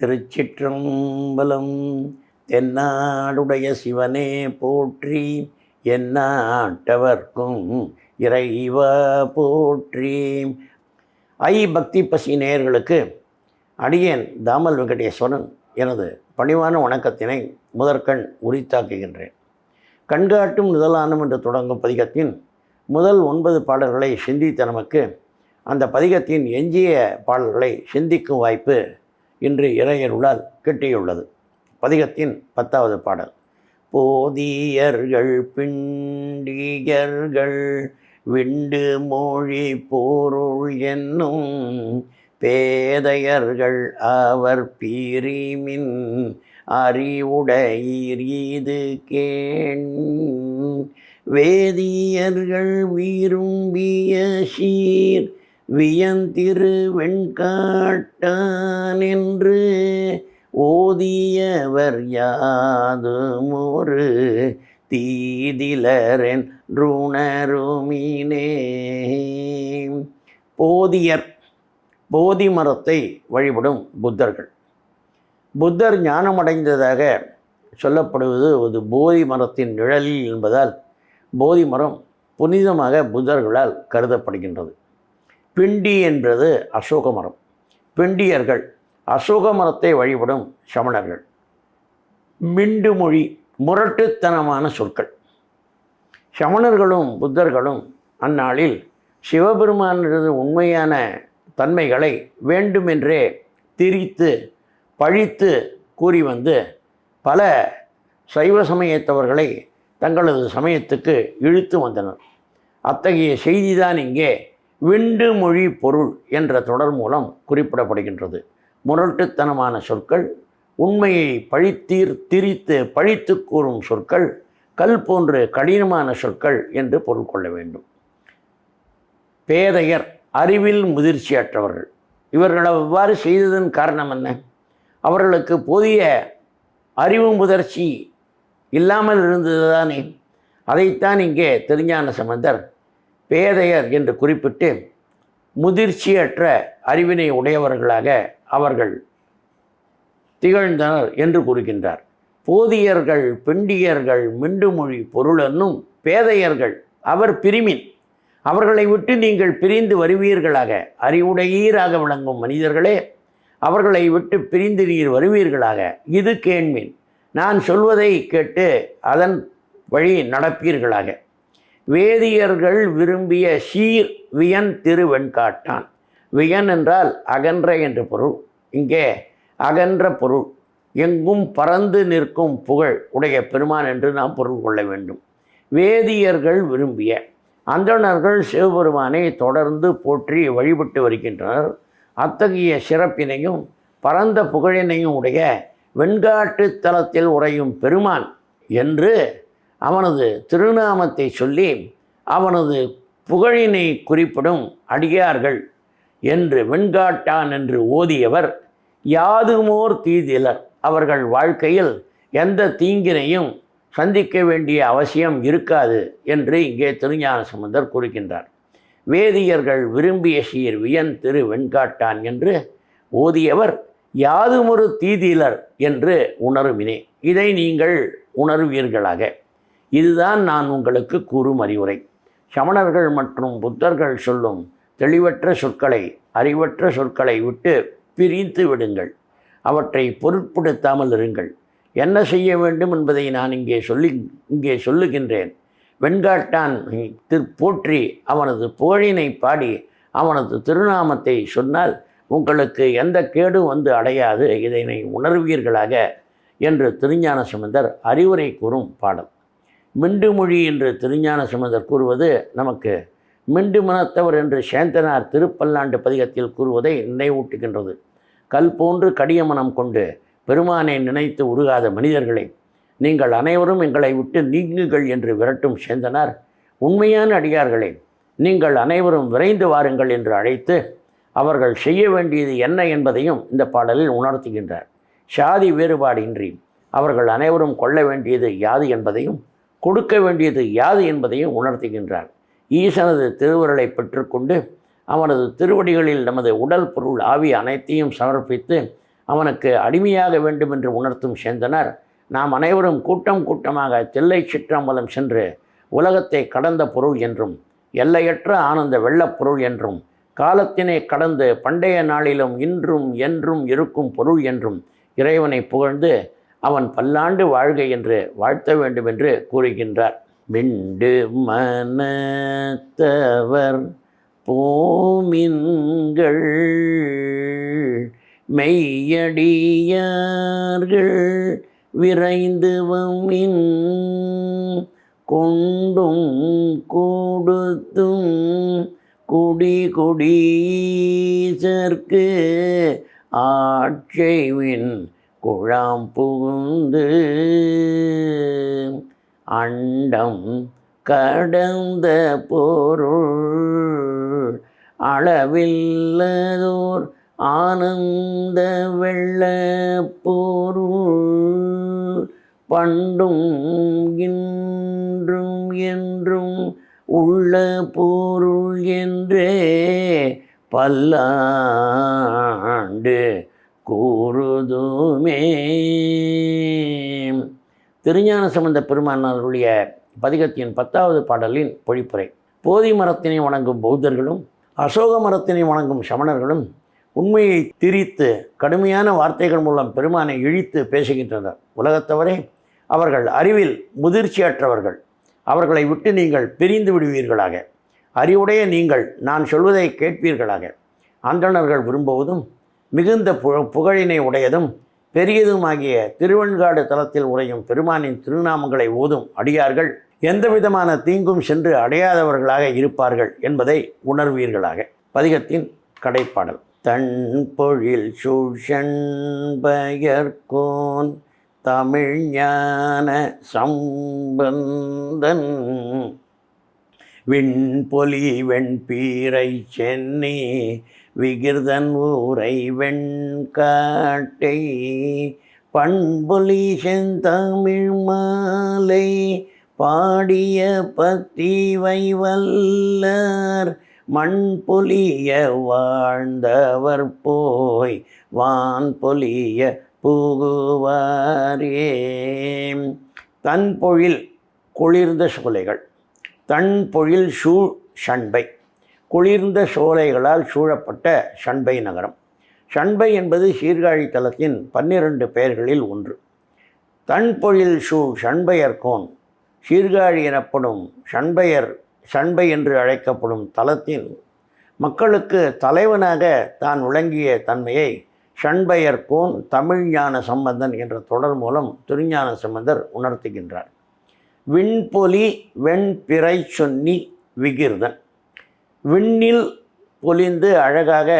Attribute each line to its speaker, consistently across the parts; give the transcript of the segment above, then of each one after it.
Speaker 1: திருச்சிற்றம்பலம் தென்னாடுடைய சிவனே போற்றி எந்நாட்டவர்க்கும் இறைவா போற்றி. ஐ பக்தி பசி நேயர்களுக்கு அடியேன் தாமல் வெங்கடேஸ்வரன் எனது பணிவான வணக்கத்தினை முதற்கண் உரித்தாக்குகின்றேன். கண்காட்டும் முதலானும் என்று தொடங்கும் பதிகத்தின் முதல் ஒன்பது பாடல்களை சிந்தித்த நமக்கு அந்த பதிகத்தின் எஞ்சிய பாடல்களை சிந்திக்கும் வாய்ப்பு இன்று இறையருளால் கிட்டியுள்ளது. பதிகத்தின் பத்தாவது பாடல். போதியர்கள் பிண்டியர்கள் விண்டு மொழி போருள் என்னும் பேதையர்கள் அவர் பீரிமின் அறிவுடையீர் இது கேண் வேதியர்கள் விரும்பிய சீர் வியந்திரு வெண்காட்டான் என்று ஓதியவர் யாதுமொரு தீதிலரென் ருணருமினே. போதியர் போதி மரத்தை வழிபடும் புத்தர்கள். புத்தர் ஞானமடைந்ததாக சொல்லப்படுவது ஒரு போதி மரத்தின் நிழலில் என்பதால் போதி மரம் புனிதமாக புத்தர்களால் கருதப்படுகின்றது. பிண்டி என்பது அசோக மரம். பிண்டியர்கள் அசோக மரத்தை வழிபடும் சமணர்கள். மிண்டு மொழி முரட்டுத்தனமான சொற்கள். சமணர்களும் புத்தர்களும் அந்நாளில் சிவபெருமானது உண்மையான தன்மைகளை வேண்டுமென்றே திரித்து பழித்து கூறி வந்து பல சைவ சமயத்தவர்களை தங்களது சமயத்துக்கு இழுத்து வந்தனர். அத்தகைய செய்திதான் இங்கே விண்டு மொழி பொருள் என்ற தொடர் மூலம் குறிப்பிடப்படுகின்றது. முரட்டுத்தனமான சொற்கள் உண்மையை பழித்தீர் திரித்து பழித்து கூறும் சொற்கள் கல் போன்று கடினமான சொற்கள் என்று பொருள் கொள்ள வேண்டும். பேதையர் அறிவில் முதிர்ச்சியற்றவர்கள். இவர்கள் அவ்வாறு செய்ததன் காரணம் என்ன? அவர்களுக்கு போதிய அறிவு முதிர்ச்சி இல்லாமல் இருந்தது தானே அதைத்தான் இங்கே திருஞான சம்பந்தர் பேதையர் என்று குறிப்பிட்டு முதிர்ச்சியற்ற அறிவினை உடையவர்களாக அவர்கள் திகழ்ந்தனர் என்று கூறுகின்றார். போதியர்கள் பெண்டியர்கள் மிண்டுமொழி பொருளென்னும் பேதையர்கள் அவர் பிரிமின். அவர்களை விட்டு நீங்கள் பிரிந்து வருவீர்களாக அறிவுடையீராக விளங்கும் மனிதர்களே அவர்களை விட்டு பிரிந்து நீர் வருவீர்களாக இது கேண்மின். நான் சொல்வதை கேட்டு அதன் வழி நடப்பீர்களாக. வேதியர்கள் விரும்பிய சீர் வியன் திருவெண்காட்டான். வியன் என்றால் அகன்ற என்று பொருள். இங்கே அகன்ற பொருள். எங்கும் பறந்து நிற்கும் புகழ் உடைய பெருமான் என்று நாம் பொருள் கொள்ள வேண்டும். வேதியர்கள் விரும்பிய. அந்தணர்கள் சிவபெருமானை தொடர்ந்து போற்றி வழிபட்டு வருகின்றனர். அத்தகைய சிறப்பினையும் பரந்த புகழினையும் உடைய வெண்காட்டு தலத்தில் உறையும் பெருமான் என்று அவனது திருநாமத்தை சொல்லி அவனது புகழினை குறிப்பிடும் அடியார்கள் என்று வெண்காட்டான் என்று ஓதியவர் யாதுமோர் தீதிலர். அவர்கள் வாழ்க்கையில் எந்த தீங்கினையும் சந்திக்க வேண்டிய அவசியம் இருக்காது என்று இங்கே திருஞான சம்பந்தர் கூறுகின்றார். வேதியர்கள் விரும்பிய சீர் வியன் திரு வெண்காட்டான் என்று ஓதியவர் யாதுமொரு தீதிலர் என்று உணருமினே. இதை நீங்கள் உணர்வீர்களாக. இதுதான் நான் உங்களுக்கு கூறும் அறிவுரை சமணர்கள் மற்றும் புத்தர்கள் சொல்லும் தெளிவற்ற சொற்களை அறிவற்ற சொற்களை விட்டு பிரித்து விடுங்கள். அவற்றை பொருட்படுத்தாமல் இருங்கள். என்ன செய்ய வேண்டும் என்பதை நான் இங்கே சொல்லி இங்கே சொல்லுகின்றேன். வெண்காட்டான் திரு போற்றி அவனது புகழினை பாடி அவனது திருநாமத்தை சொன்னால் உங்களுக்கு எந்த கேடும் வந்து அடையாது. இதனை உணர்வீர்களாக? என்று திருஞான சம்பந்தர் அறிவுரை கூறும் பாடல் மிண்டுமொழி என்று திருஞான சம்பந்தர் கூறுவது நமக்கு மிண்டு மனத்தவர் என்று சேந்தனார் திருப்பல்லாண்டு பதிகத்தில் கூறுவதை நினைவூட்டுகின்றது. கல் போன்று கடிய மனம் கொண்டு பெருமானை நினைத்து உருகாத மனிதர்களை நீங்கள் அனைவரும் எங்களை விட்டு நீங்குங்கள் என்று விரட்டும் சேந்தனார் உண்மையான அடியார்களே நீங்கள் அனைவரும் விரைந்து வாருங்கள் என்று அழைத்து அவர்கள் செய்ய வேண்டியது என்ன என்பதையும் இந்த பாடலில் உணர்த்துகின்றார். சாதி வேறுபாடின்றி அவர்கள் அனைவரும் கொள்ள வேண்டியது யாது என்பதையும் கொடுக்க வேண்டியது யாது என்பதையும் உணர்த்துகின்றார் ஈசனது திருவுருளை பெற்றுக்கொண்டு அவனது திருவடிகளில் நமது உடல் பொருள் ஆவி அனைத்தையும் சமர்ப்பித்து அவனுக்கு அடிமையாக வேண்டும் என்று உணர்த்தும் சேந்தனர். நாம் அனைவரும் கூட்டம் கூட்டமாக தில்லை சிற்றம்பலம் சென்று உலகத்தை கடந்த பொருள் என்றும் எல்லையற்ற ஆனந்த வெள்ளப் பொருள் என்றும் காலத்தினை கடந்து பண்டைய நாளிலும் இன்றும் என்றும் இருக்கும் பொருள் என்றும் இறைவனை புகழ்ந்து அவன் பல்லாண்டு வாழ்க என்று வாழ்த்த வேண்டும் என்று கூறுகின்றார். மிண்டு மனத்தவர் போமின்கள் மெய்யடியார்கள் விரைந்து வம்மின் கொண்டும் கொடுத்தும் குடி குடீசர்க்கு ஆட்சைவின் குழாம் புகுந்து அண்டம் கடந்த பொருள். அளவில்லதோர் ஆனந்த வெள்ள பொருள். பண்டும் இன்றும் என்றும் உள்ள பொருள் என்றே பல்லாண்டு கூறுதுமே. திருஞான சம்பந்த பெருமானாருடைய பதிகத்தின் பத்தாவது பாடலின் பொழிப்புரை. போதி மரத்தினை வணங்கும் பௌத்தர்களும் அசோக மரத்தினை வணங்கும் சமணர்களும் உண்மையை திரித்து கடுமையான வார்த்தைகள் மூலம் பெருமானை இழித்து பேசுகின்றனர். உலகத்தவரே அவர்கள் அறிவில் முதிர்ச்சியற்றவர்கள். அவர்களை விட்டு நீங்கள் பிரிந்து விடுவீர்களாக. அறிவுடைய நீங்கள் நான் சொல்வதை கேட்பீர்களாக. அந்தணர்கள் விரும்புவதும் மிகுந்த புக புகழினை உடையதும் பெரியதுமாகிய திருவெண்காடு தலத்தில் உறையும் பெருமானின் திருநாமங்களை ஓதும் அடியார்கள் எந்த விதமான தீங்கும் சென்று அடையாதவர்களாக இருப்பார்கள் என்பதை உணர்வீர்களாக. பதிகத்தின் கடைப்பாடல். தன் பொழில் சூழ்ஷன்பயர்கோன் தமிழ் ஞான சம்பந்தன் விண்பொலி வெண்பீரை சென்னி விகிர்தன் ஊரை வெண்காட்டை பண்பொலி செந்தமிழ் மாலை பாடிய பத்திவை வல்லார் மண் பொலிய வாழ்ந்தவர் போய் வான் பொலிய புகுவாரே. தன் பொழில் குளிர்ந்த சோலைகள் தன் பொழில் சூழ் ஷண்பை. குளிர்ந்த சோலைகளால் சூழப்பட்ட ஷண்பை நகரம். ஷண்பை என்பது சீர்காழி தலத்தின் பன்னிரண்டு பெயர்களில் ஒன்று. தன்பொழில் ஷூ சூழ் ஷண்பையர்கோன் சீர்காழி எனப்படும் ஷண்பையர் ஷண்பை என்று அழைக்கப்படும் தலத்தின் மக்களுக்கு தலைவனாக தான் விளங்கிய தன்மையை ஷண்பையர்கோன் தமிழ் ஞான சம்பந்தன் என்ற தொடர் மூலம் திருஞான சம்பந்தர் உணர்த்துகின்றார். விண்பொலி வெண்பிறை சொன்னி விகிர்தன். விண்ணில் பொலிந்து அழகாக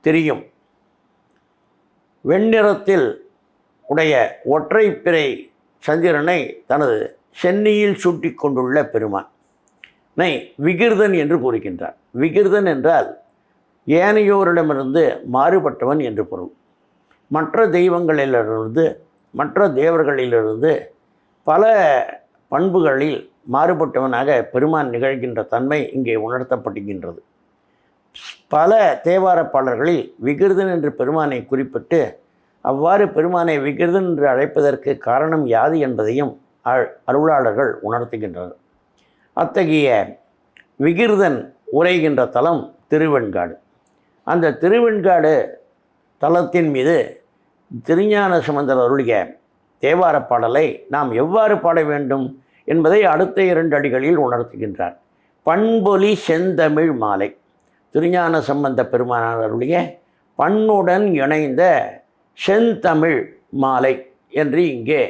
Speaker 1: தெரியும். வெண்ணிறத்தில் உடைய ஒற்றைப்பிறை சந்திரனை தனது சென்னையில் சூட்டி கொண்டுள்ள பெருமான். நை விகிர்தன் என்று கூறுகின்றார். விகிர்தன் என்றால் ஏனையோரிடமிருந்து மாறுபட்டவன் என்று பொருள். மற்ற தெய்வங்களிலிருந்து மற்ற தேவர்களிலிருந்து பல பண்புகளில் மாறுபட்டவனாக பெருமான் நிகழ்கின்ற தன்மை இங்கே உணர்த்தப்படுகின்றது. பல தேவார பாடல்களில் விகிருதன் என்று பெருமானை குறிப்பிட்டு அவ்வாறு பெருமானை விகிருதன் என்று அழைப்பதற்கு காரணம் யாது என்பதையும் அ- அருளாளர்கள் உணர்த்துகின்றனர். அத்தகைய விகிருதன் உரைகின்ற தலம் திருவெண்காடு. அந்த திருவெண்காடு தலத்தின் மீது திருஞான சுமந்தர் அருளிய தேவார பாடலை நாம் எவ்வாறு பாட வேண்டும் என்பதை அடுத்த இரண்டு அடிகளில் உணர்த்துகின்றார். பண்பொலி செந்தமிழ் மாலை. திருஞான சம்பந்த பெருமானாருடைய பண்ணுடன் இணைந்த செந்தமிழ் மாலை என்று இங்கே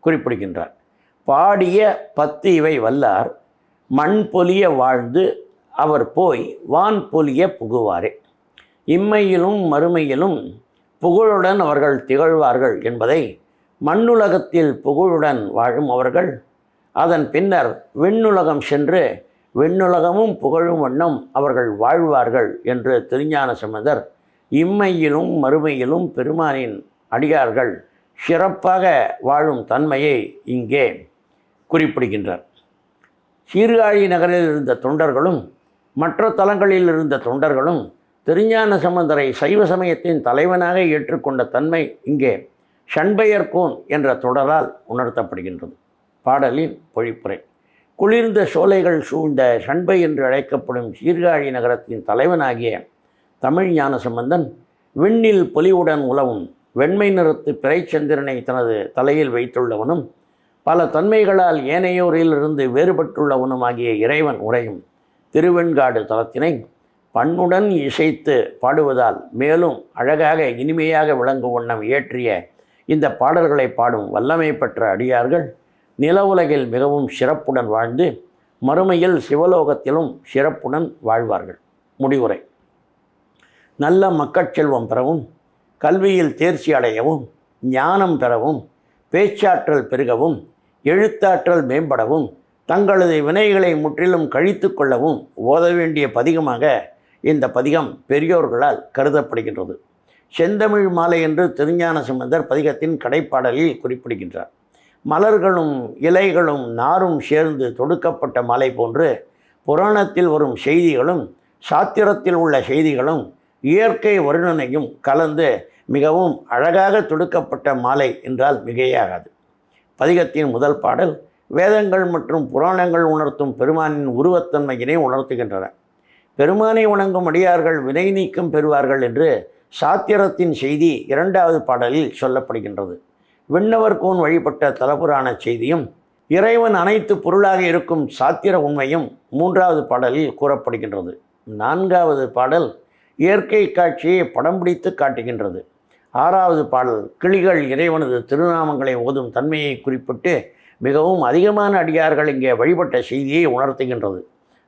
Speaker 1: குறிப்பிடுகின்றார். பாடிய பத்து இவை வல்லார் மண் பொலிய வாழ்ந்து அவர் போய் வான் பொலிய புகுவாரே. இம்மையிலும் மறுமையிலும் புகழுடன் அவர்கள் திகழ்வார்கள் என்பதை மண்ணுலகத்தில் புகழுடன் வாழும் அவர்கள் அதன் பின்னர் விண்ணுலகம் சென்று விண்ணுலகமும் புகழும் வண்ணம் அவர்கள் வாழ்வார்கள் என்று திருஞான சம்பந்தர் இம்மையிலும் மறுமையிலும் பெருமானின் அடியார்கள் சிறப்பாக வாழும் தன்மையை இங்கே குறிப்பிடுகின்றார். சீர்காழி நகரில் இருந்த தொண்டர்களும் மற்ற தலங்களில் இருந்த தொண்டர்களும் திருஞான சம்பந்தரை சைவ சமயத்தின் தலைவனாக ஏற்றுக்கொண்ட தன்மை இங்கே ஷண்பெயர்கோன் என்ற தொடரால் உணர்த்தப்படுகின்றது. பாடலின் பொழிப்புரை. குளிர்ந்த சோலைகள் சூழ்ந்த ஷண்பை என்று அழைக்கப்படும் சீர்காழி நகரத்தின் தலைவனாகிய தமிழ் ஞான சம்பந்தன் விண்ணில் பொலிவுடன் உலவும் வெண்மை நிறத்து பிறைச்சந்திரனை தனது தலையில் வைத்துள்ளவனும் பல தன்மைகளால் ஏனையோரிலிருந்து வேறுபட்டுள்ளவனுமாகிய இறைவன் உரையும் திருவெண்காடு தலத்தினை பண்ணுடன் இசைத்து பாடுவதால் மேலும் அழகாக இனிமையாக விளங்கும் வண்ணம் இயற்றிய இந்த பாடல்களை பாடும் வல்லமை பெற்ற அடியார்கள் நில உலகில் மிகவும் சிறப்புடன் வாழ்ந்து மறுமையில் சிவலோகத்திலும் சிறப்புடன் வாழ்வார்கள். முடிவுரை. நல்ல மக்கட்செல்வம் பெறவும் கல்வியில் தேர்ச்சி அடையவும் ஞானம் பெறவும் பேச்சாற்றல் பெருகவும் எழுத்தாற்றல் மேம்படவும் தங்களது வினைகளை முற்றிலும் கழித்து கொள்ளவும் ஓத வேண்டிய பதிகமாக இந்த பதிகம் பெரியோர்களால் கருதப்படுகின்றது. செந்தமிழ் மாலை என்று திருஞான சம்பந்தர் பதிகத்தின் கடைப்பாடலில் குறிப்பிடுகின்றார். மலர்களும் இலைகளும் நாரும் சேர்ந்து தொடுக்கப்பட்ட மலை போன்று புராணத்தில் வரும் செய்திகளும் சாத்திரத்தில் உள்ள செய்திகளும் இயற்கை வருணனையும் கலந்து மிகவும் அழகாக தொடுக்கப்பட்ட மாலை என்றால் மிகையாகாது. பதிகத்தின் முதல் பாடல் வேதங்கள் மற்றும் புராணங்கள் உணர்த்தும் பெருமானின் உருவத்தன்மையினை உணர்த்துகின்றன. பெருமானை வணங்கும் அடியார்கள் வினை நீக்கம் பெறுவார்கள் என்று சாத்திரத்தின் செய்தி இரண்டாவது பாடலில் சொல்லப்படுகின்றது. விண்ணவர் கோன் வழிபட்ட தலபுராண செய்தியும் இறைவன் அனைத்து பொருளாக இருக்கும் சாத்திர உண்மையும் மூன்றாவது பாடலில் கூறப்படுகின்றது. நான்காவது பாடல் இயற்கை காட்சியை படம் பிடித்து காட்டுகின்றது. ஆறாவது பாடல் கிளிகள் இறைவனது திருநாமங்களை ஓதும் தன்மையை குறிப்பிட்டு மிகவும் அதிகமான அடியார்கள் இங்கே வழிபட்ட செய்தியை உணர்த்துகின்றது.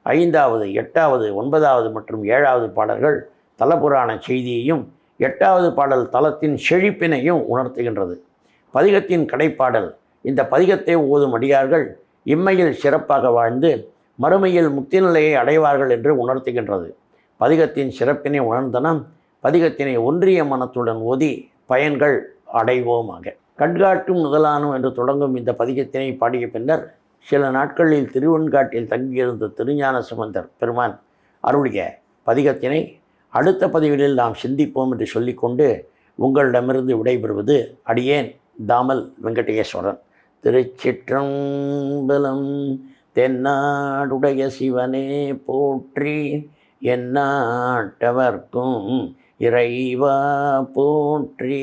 Speaker 1: ஐந்தாவது எட்டாவது ஒன்பதாவது மற்றும் ஏழாவது பாடல்கள் தலபுராண செய்தியையும் எட்டாவது பாடல் தலத்தின் செழிப்பினையும் உணர்த்துகின்றது. பதிகத்தின் கடைப்பாடல் இந்த பதிகத்தை ஓதும் அடியார்கள் இம்மையில் சிறப்பாக வாழ்ந்து மறுமையில் முக்தி நிலையை அடைவார்கள் என்று உணர்த்துகின்றது. பதிகத்தின் சிறப்பினை உணர்ந்தனம் பதிகத்தினை ஒன்றிய மனத்துடன் ஓதி பயன்கள் அடைவோமாக. கண்காட்டும் முதலானும் என்று தொடங்கும் இந்த பதிகத்தினை பாடிய பின்னர் சில நாட்களில் திருவெண்காட்டில் தங்கியிருந்த திருஞான சுமந்தர் பெருமான் அருளிய பதிகத்தினை அடுத்த பதிவுகளில் நாம் சிந்திப்போம் என்று சொல்லிக்கொண்டு உங்களிடமிருந்து விடைபெறுவது அடியேன் தாமல் வெங்கடேஸ்வரன். திருச்சிற்றம்பலம் தென்னாடுடைய சிவனே போற்றி என்னாட்டவர்க்கும் இறைவா போற்றி.